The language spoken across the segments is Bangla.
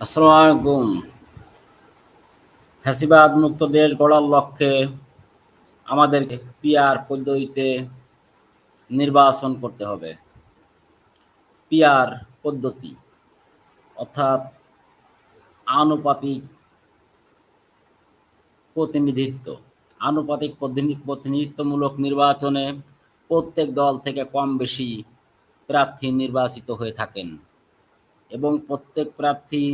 আসসালামু আলাইকুম। ফ্যাসিবাদ মুক্ত দেশ গড়ার লক্ষ্যে আমাদেরকে পিয়ার পদ্ধতিতে নির্বাচন করতে হবে। পিয়ার পদ্ধতি অর্থাৎ আনুপাতিক প্রতিনিধিত্ব। আনুপাতিক প্রতিনিধিত্বমূলক নির্বাচনে প্রত্যেক দল থেকে কম বেশি প্রার্থী নির্বাচিত হয়ে থাকেন। এবং প্রত্যেক প্রার্থী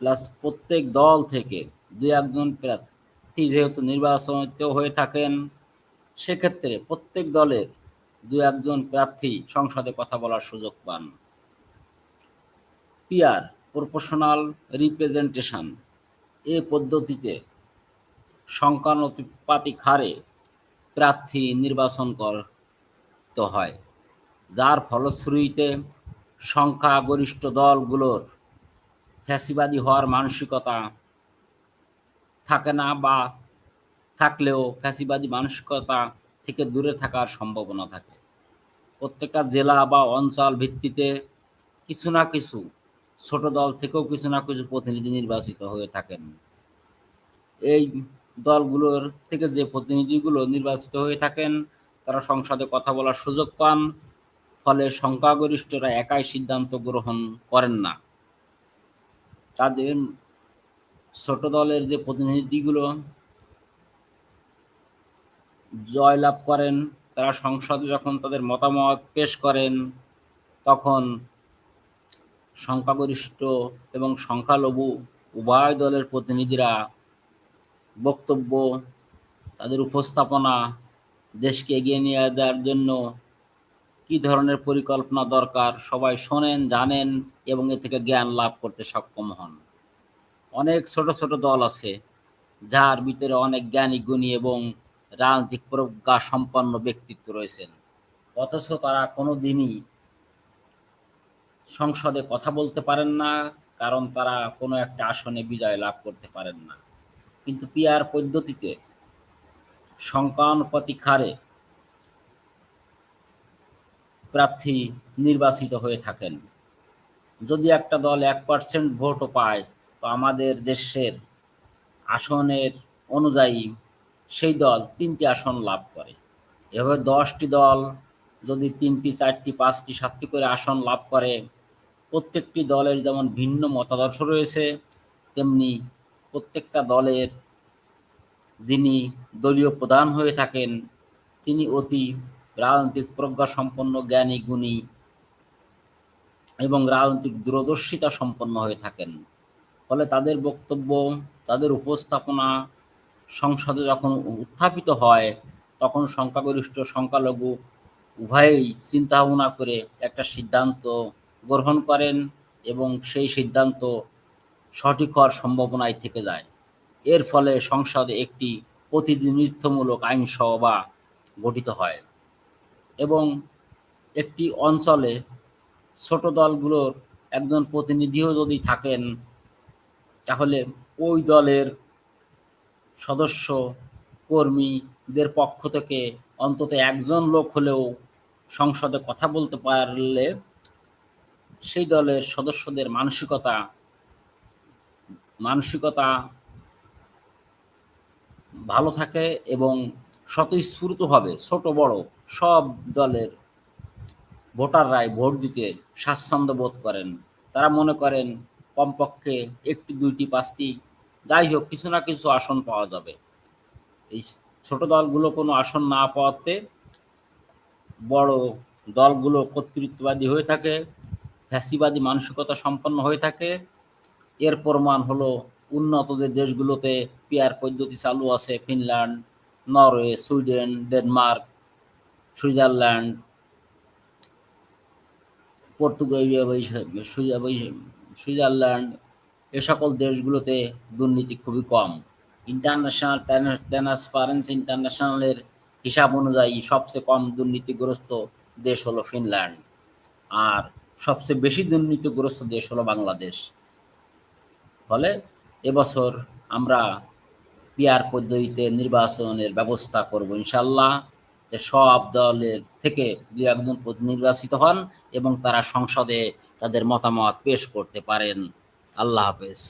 প্লাস প্রত্যেক দল থেকে দুই একজন প্রার্থী যেহেতু নির্বাচিত হয়ে থাকেন, সেক্ষেত্রে প্রত্যেক দলের দু একজন প্রার্থী সংসদে কথা বলার সুযোগ পান। পিয়ার প্রপোর্শনাল রিপ্রেজেন্টেশন এ পদ্ধতিতে সংখ্যানুপাতিক হারে প্রার্থী নির্বাচন করতে হয়। যার ফলশ্রুতিতে সংখ্যাগরিষ্ঠ দলগুলোর ফ্যাসিবাদী হওয়ার মানসিকতা থাকে না বা থাকলেও ফ্যাসিবাদী মানসিকতা থেকে দূরে থাকার সম্ভাবনা থাকে। প্রত্যেকটা জেলা বা অঞ্চল ভিত্তিতে কিছু না কিছু, ছোট দল থেকেও কিছু না কিছু প্রতিনিধি নির্বাচিত হয়ে থাকেন। এই দলগুলোর থেকে যে প্রতিনিধিগুলো নির্বাচিত হয়ে থাকেন, তারা সংসদে কথা বলার সুযোগ পান ফলে সংখ্যাগরিষ্ঠরা একাই সিদ্ধান্ত গ্রহণ করেন না। তাদের ছোট দলের যে প্রতিনিধিগুলো জয়লাভ করেন, তারা সংসদে যখন তাদের মতামত পেশ করেন, তখন সংখ্যাগরিষ্ঠ এবং সংখ্যালঘু উভয় দলের প্রতিনিধিরা বক্তব্য, তাদের উপস্থাপনা দেশকে এগিয়ে নিয়ে যাওয়ার জন্য কী ধরনের পরিকল্পনা দরকার, সবাই শোনেন, জানেন এবং এ থেকে জ্ঞান লাভ করতে সক্ষম হন। অনেক ছোট ছোট দল আছে যার ভিতরে অনেক জ্ঞানী, গুণী এবং রাজনৈতিক প্রজ্ঞা সম্পন্ন ব্যক্তিত্ব রয়েছেন। অথচ তারা কোনো দিনই সংসদে কথা বলতে পারেন না, কারণ তারা কোনো একটা আসনে বিজয় লাভ করতে পারেন না। কিন্তু পিয়ার পদ্ধতিতে সংখ্যানুপাতিক হারে প্রার্থী নির্বাচিত হয়ে থাকেন। যদি একটা দল এক পার্সেন্ট ভোটও পায়, তো আমাদের দেশের আসনের অনুযায়ী সেই দল তিনটি আসন লাভ করে। এভাবে দশটি দল যদি তিনটি, চারটি, পাঁচটি, সাতটি করে আসন লাভ করে, প্রত্যেকটি দলের যেমন ভিন্ন মতাদর্শ রয়েছে, তেমনি প্রত্যেকটা দলের যিনি দলীয় প্রধান হয়ে থাকেন, তিনি অতি রাজনৈতিক প্রজ্ঞা সম্পন্ন জ্ঞানী, গুণী এবং রাজনৈতিক দূরদর্শিতা সম্পন্ন হয়ে থাকেন। ফলে তাদের বক্তব্য, তাদের উপস্থাপনা সংসদে যখন উত্থাপিত হয়, তখন সংখ্যাগরিষ্ঠ সংখ্যালঘু উভয়েই চিন্তা ভাবনা করে একটা সিদ্ধান্ত গ্রহণ করেন এবং সেই সিদ্ধান্ত সঠিক হওয়ার সম্ভাবনাই থেকে যায়। এর ফলে সংসদে একটি প্রতিনিধিত্বমূলক আইনসভা গঠিত হয়। এবং একটি অঞ্চলে ছোট দলগুলোর একজন প্রতিনিধিও যদি থাকেন, তাহলে ওই দলের সদস্য কর্মীদের পক্ষ থেকে অন্তত একজন লোক হলেও সংসদে কথা বলতে পারলে সেই দলের সদস্যদের মানসিকতা মানসিকতা ভালো থাকে এবং স্বতঃস্ফূর্তভাবে ছোট, বড় সব দলের ভোটাররাই ভোট দিতে স্বাচ্ছন্দ্য বোধ করেন। তারা মনে করেন, কমপক্ষে একটি, দুইটি, পাঁচটি, যাই হোক, কিছু না কিছু আসন পাওয়া যাবে। এই ছোট দলগুলো কোনো আসন না পাওয়াতে বড় দলগুলো কর্তৃত্ববাদী হয়ে থাকে, ফ্যাসিবাদী মানসিকতা সম্পন্ন হয়ে থাকে। এর প্রমাণ হলো উন্নত যে দেশগুলোতে পিয়ার পদ্ধতি চালু আছে, Finland Norway Sweden Denmark Switzerland Portugal Switzerland, এ সকল দেশগুলোতে দুর্নীতি খুবই কম। ইন্টারন্যাশনাল ট্রান্সপারেন্সি ইন্টারন্যাশনালের হিসাব অনুযায়ী সবচেয়ে কম দুর্নীতিগ্রস্ত দেশ হলো ফিনল্যান্ড। আর সবচেয়ে বেশি দুর্নীতিগ্রস্ত দেশ হলো বাংলাদেশ। ফলে এবছর আমরা পিয়ার পদ্ধতিতে নির্বাচনের ব্যবস্থা করব ইনশাল্লাহ যে সব দলের থেকে দু একজন নির্বাচিত হন এবং তারা সংসদে তাদের মতামত পেশ করতে পারেন। আল্লাহ হাফেজ।